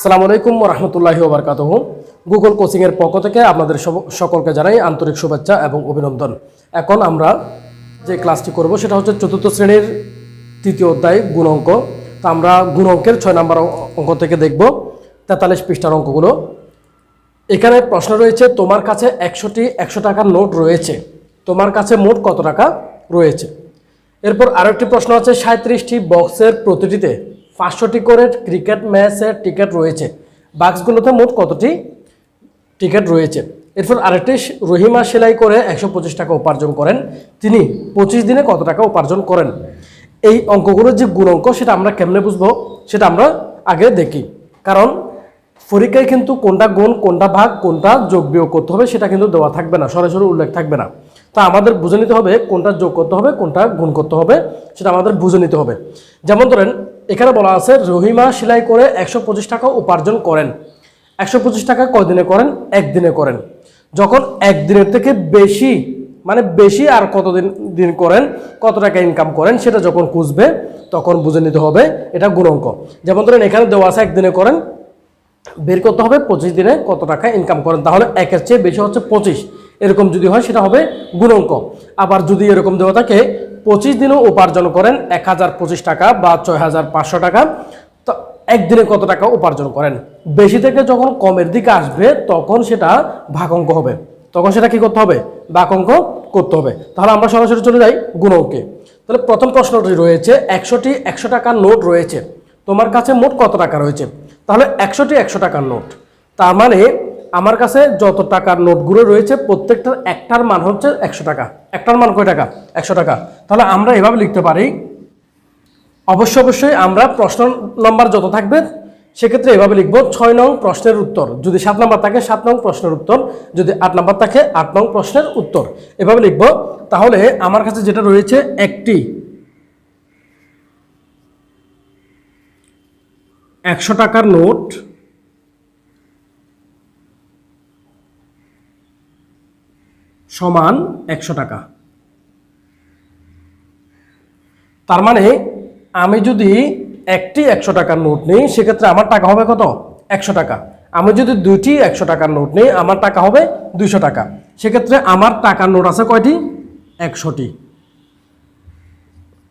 আসসালামু আলাইকুম রহমতুল্লাহি ওবরকাতহ গুগল কোচিংয়ের পক্ষ থেকে আপনাদের সকলকে জানাই আন্তরিক শুভেচ্ছা এবং অভিনন্দন। এখন আমরা যে ক্লাসটি করব সেটা হচ্ছে চতুর্থ শ্রেণির তৃতীয় অধ্যায় গুণ অঙ্ক। তা আমরা গুণ অঙ্কের ছয় নম্বর অঙ্ক থেকে দেখব। তেতাল্লিশ পৃষ্ঠার অঙ্কগুলো। এখানে প্রশ্ন রয়েছে, তোমার কাছে একশোটি একশো টাকার নোট রয়েছে। তোমার কাছে মোট কত টাকা রয়েছে? এরপর আরেকটি প্রশ্ন আছে সাঁত্রিশটি বক্সের প্রতিটিতে পাঁচশোটি করে ক্রিকেট ম্যাচের টিকিট রয়েছে। বাক্সগুলোতে মোট কতটি টিকিট রয়েছে? এরপর আরেকটি, রহিমা সেলাই করে একশো পঁচিশ টাকা উপার্জন করেন। তিনি পঁচিশ দিনে কত টাকা উপার্জন করেন? এই অঙ্কগুলোর যে গুণ অঙ্ক সেটা আমরা কেমনে বুঝব? সেটা আমরা আগে দেখি। কারণ পরীক্ষায় কিন্তু কোনটা গুণ, কোনটা ভাগ, কোনটা যোগ বিয়োগ করতে হবে, সেটা কিন্তু দেওয়া থাকবে না, সরাসরি উল্লেখ থাকবে না। তা আমাদের বুঝে নিতে হবে কোনটা যোগ করতে হবে, কোনটা গুণ করতে হবে, সেটা আমাদের বুঝে নিতে হবে। যেমন ধরেন, এখানে বলা আছে, রহিমা সেলাই করে একশো পঁচিশ টাকা উপার্জন করেন। একশো পঁচিশ টাকা কয়দিনে করেন? একদিনে করেন। যখন একদিনের থেকে বেশি মানে বেশি আর কতদিন দিন করেন, কত টাকা ইনকাম করেন, সেটা যখন খুঁজবে, তখন বুঝে নিতে হবে এটা গুণঙ্ক। যেমন ধরেন, এখানে দেওয়া আছে, একদিনে করেন, বের করতে হবে পঁচিশ দিনে কত টাকা ইনকাম করেন। তাহলে একের চেয়ে বেশি হচ্ছে পঁচিশ। এরকম যদি হয়, সেটা হবে গুণাঙ্ক। আবার যদি এরকম দেওয়া থাকে, পঁচিশ দিনও উপার্জন করেন এক হাজার পঁচিশ টাকা বা ছয় হাজার পাঁচশো টাকা, তো একদিনে কত টাকা উপার্জন করেন? বেশি থেকে যখন কমের দিকে আসবে, তখন সেটা ভাগঙ্ক হবে। তখন সেটা কি করতে হবে? বাকঙ্ক করতে হবে। তাহলে আমরা সরাসরি চলে যাই গুণঙ্কে। তাহলে প্রথম প্রশ্নটি রয়েছে, একশোটি একশো টাকার নোট রয়েছে। তোমার কাছে মোট কত টাকা রয়েছে? তাহলে একশোটি একশো টাকার নোট। তার মানে আমার কাছে যত টাকার নোটগুলো রয়েছে, প্রত্যেকটার একটার মান হচ্ছে একশো টাকা। একটার মান কয় টাকা? একশো টাকা। তাহলে আমরা এভাবে লিখতে পারি। অবশ্য অবশ্যই আমরা প্রশ্ন নম্বর যত থাকবে, সেক্ষেত্রে এভাবে লিখব, ছয় নং প্রশ্নের উত্তর। যদি সাত নম্বর থাকে, সাত নং প্রশ্নের উত্তর। যদি আট নম্বর থাকে, আট নং প্রশ্নের উত্তর। এভাবে লিখব। তাহলে আমার কাছে যেটা রয়েছে, একটি একশো টাকার নোট সমান একশো টাকা। তার মানে আমি যদি একটি একশো টাকার নোট নিই, সেক্ষেত্রে আমার টাকা হবে কত? একশো টাকা। আমি যদি দুইটি একশো টাকার নোট নিই, আমার টাকা হবে দুইশো টাকা। সেক্ষেত্রে আমার টাকার নোট আছে কয়টি? একশোটি।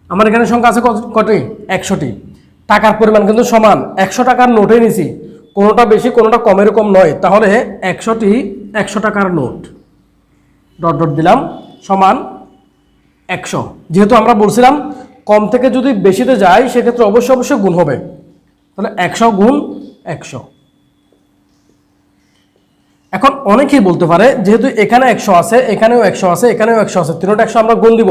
আমার এখানে সংখ্যা আছে কটি একশোটি। টাকার পরিমাণ কিন্তু সমান। একশো টাকার নোটে নিছি। কোনোটা বেশি, কোনোটা কমের কম নয়। তাহলে একশোটি একশো টাকার নোট। ডট ডট দিলাম, সমান একশো। যেহেতু আমরা বলছিলাম কম থেকে যদি বেশিতে যায়, সেক্ষেত্রে অবশ্যই অবশ্যই গুণ হবে। তাহলে একশো গুণ একশো। এখন অনেকেই বলতে পারে, যেহেতু এখানে একশো আছে, এখানেও একশো আছে, এখানেও একশো আছে, তিনোটা একশো আমরা গুণ দিব।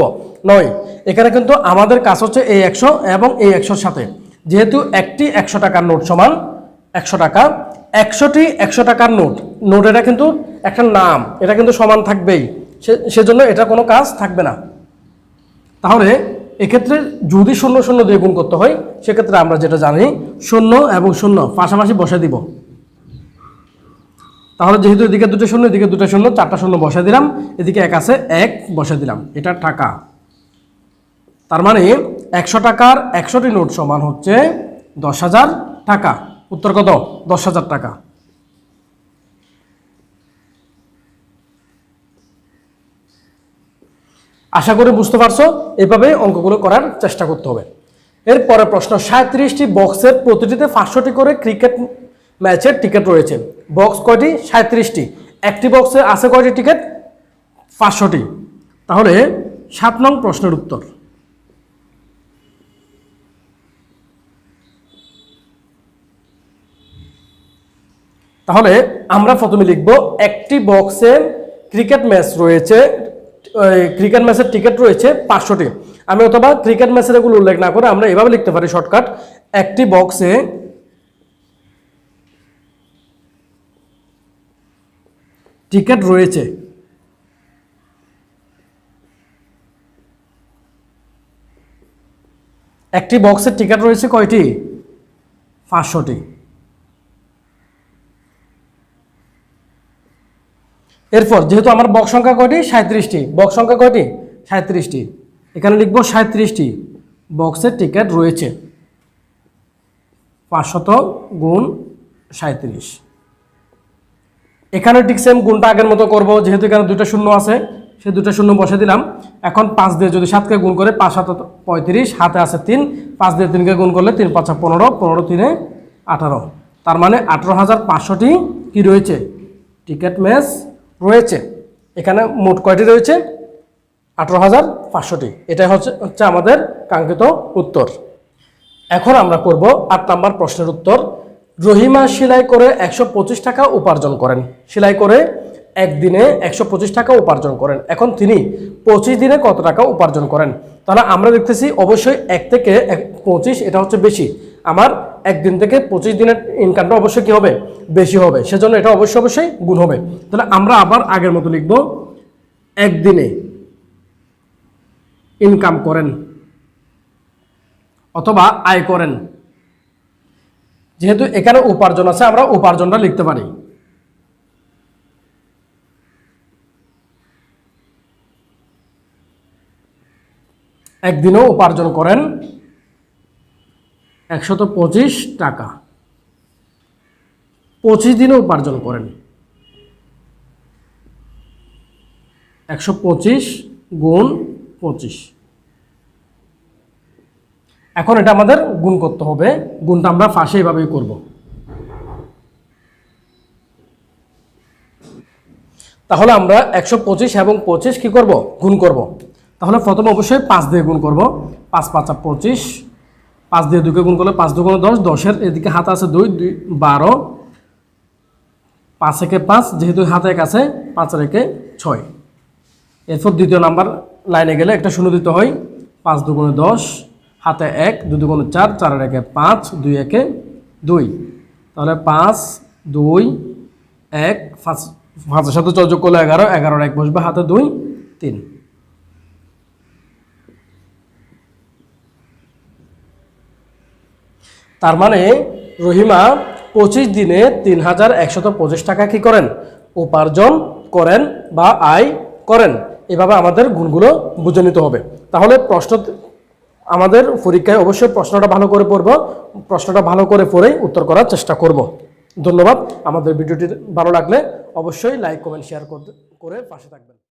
নয়, এখানে কিন্তু আমাদের কাজ হচ্ছে এই একশো এবং এই একশোর সাথে। যেহেতু একটি একশো টাকার নোট সমান একশো টাকা। একশোটি একশো টাকার নোট। নোট এটা কিন্তু একটা নাম। এটা কিন্তু সমান থাকবেই। সেজন্য এটা কোনো কাজ থাকবে না। তাহলে এক্ষেত্রে যদি শূন্য শূন্য দিয়ে গুণ করতে হয়, সেক্ষেত্রে আমরা যেটা জানি, শূন্য এবং শূন্য পাশাপাশি বসে দিব। তাহলে যেহেতু এদিকে দুটো শূন্য, এদিকে দুটো শূন্য, চারটা শূন্য বসে দিলাম। এদিকে এক আছে, এক বসে দিলাম। এটা টাকা। তার মানে একশো টাকার একশোটি নোট সমান হচ্ছে দশ হাজার টাকা। উত্তর কত? দশ হাজার টাকা। আশা করি বুঝতে পারছ, এভাবে অঙ্কগুলো করার চেষ্টা করতে হবে। এরপরে প্রশ্ন, সাঁত্রিশটি বক্সের প্রতিটিতে পাঁচশোটি করে ক্রিকেট ম্যাচের টিকিট রয়েছে। বক্স কয়টি? সাঁত্রিশটি। একটি বক্সে আছে কয়টি টিকিট? পাঁচশোটি। তাহলে সাত নং প্রশ্নের উত্তর। তাহলে আমরা প্রথমে লিখব একটি বক্সে ক্রিকেট ম্যাচ রয়েছে ক্রিকেট ম্যাচের টিকিট রয়েছে পাঁচশোটি। আমি অথবা ক্রিকেট ম্যাচের এগুলো উল্লেখ না করে আমরা এভাবে লিখতে পারি শর্টকাট। একটি বক্সে টিকিট রয়েছে। একটি বক্সের টিকিট রয়েছে কয়টি? পাঁচশোটি। এরপর, যেহেতু আমার বক্স সংখ্যা কয়টি? সাঁত্রিশটি বক্স সংখ্যা কয়টি? সাঁত্রিশটি এখানে লিখব সাঁত্রিশটি বক্সের টিকিট রয়েছে পাঁচশত গুণ সাঁত্রিশ এখানে ঠিক সেম গুণটা আগের মতো করব, যেহেতু এখানে দুটো শূন্য আছে সে দুটো শূন্য বসে দিলাম। এখন পাঁচ দিয়ে যদি সাতকে গুণ করে পাঁচ সাত পঁয়ত্রিশ, হাতে আছে তিন, পাঁচ দিয়ে তিনকে গুণ করলে তিন পাঁচা পনেরো পনেরো তিনে আঠারো। তার মানে আঠারো হাজার পাঁচশোটি কী রয়েছে? টিকিট ম্যাচ রয়েছে। এখানে মোট কয়টি রয়েছে? আঠারো হাজার পাঁচশোটি। এটাই হচ্ছে হচ্ছে আমাদের কাঙ্ক্ষিত উত্তর। এখন আমরা করব আট নাম্বার প্রশ্নের উত্তর। রহিমা সেলাই করে একশো পঁচিশ টাকা উপার্জন করেন। সেলাই করে একদিনে একশো পঁচিশ টাকা উপার্জন করেন। এখন তিনি পঁচিশ দিনে কত টাকা উপার্জন করেন? তাহলে আমরা দেখতেছি অবশ্যই এক থেকে পঁচিশ, এটা হচ্ছে বেশি। আমার একদিন থেকে পঁচিশ দিনের ইনকামটা অবশ্যই কী হবে? বেশি হবে। সেজন্য এটা অবশ্যই অবশ্যই গুণ হবে। তাহলে আমরা আবার আগের মতো লিখব, একদিনে ইনকাম করেন অথবা আয় করেন। যেহেতু এখানে উপার্জন আছে, আমরা উপার্জনটা লিখতে পারি। একদিনও উপার্জন করেন একশত পঁচিশ টাকা। পঁচিশ দিনে উপার্জন করেন। একশো পঁচিশ গুণ পঁচিশ। এখন এটা আমাদের গুণ করতে হবে। গুণটা আমরা ফাঁসে এইভাবেই করব। তাহলে আমরা একশো পঁচিশ এবং পঁচিশ কী করব? গুণ করব। তাহলে প্রথমে অবশ্যই পাঁচ দিয়ে গুণ করব। পাঁচ পাঁচা পঁচিশ পাঁচ দিয়ে দুকে গুণ করলে পাঁচ দুগুণে দশ, দশের এদিকে হাত আছে দুই দুই, বারো। পাঁচ একে পাঁচ, যেহেতু হাতে এক আছে, পাঁচ রেখে ছয়। এরপর দ্বিতীয় নাম্বার লাইনে গেলে একটা শূন্য দিতে হয়, পাঁচ দুগুণে দশ, হাতে এক দু দুগুণে চার চারের একে পাঁচ, দুই একে দুই। তাহলে পাঁচ, দুই, এক, পাঁচ, পাঁচের সাথে যোগ করলে এগারো, এগারোর এক বসবে, হাতে দুই, তিন। তার মানে রহিমা পঁচিশ দিনে তিন হাজার একশত পঁচিশ টাকা কি করেন? উপার্জন করেন বা আয় করেন। এভাবে আমাদের গুণগুলো বুঝে নিতে হবে। তাহলে প্রশ্ন আমাদের পরীক্ষায় অবশ্যই প্রশ্নটা ভালো করে পড়ব। প্রশ্নটা ভালো করে পড়েই উত্তর করার চেষ্টা করব। ধন্যবাদ। আমাদের ভিডিওটি ভালো লাগলে অবশ্যই লাইক কমেন্ট শেয়ার করে পাশে থাকবেন।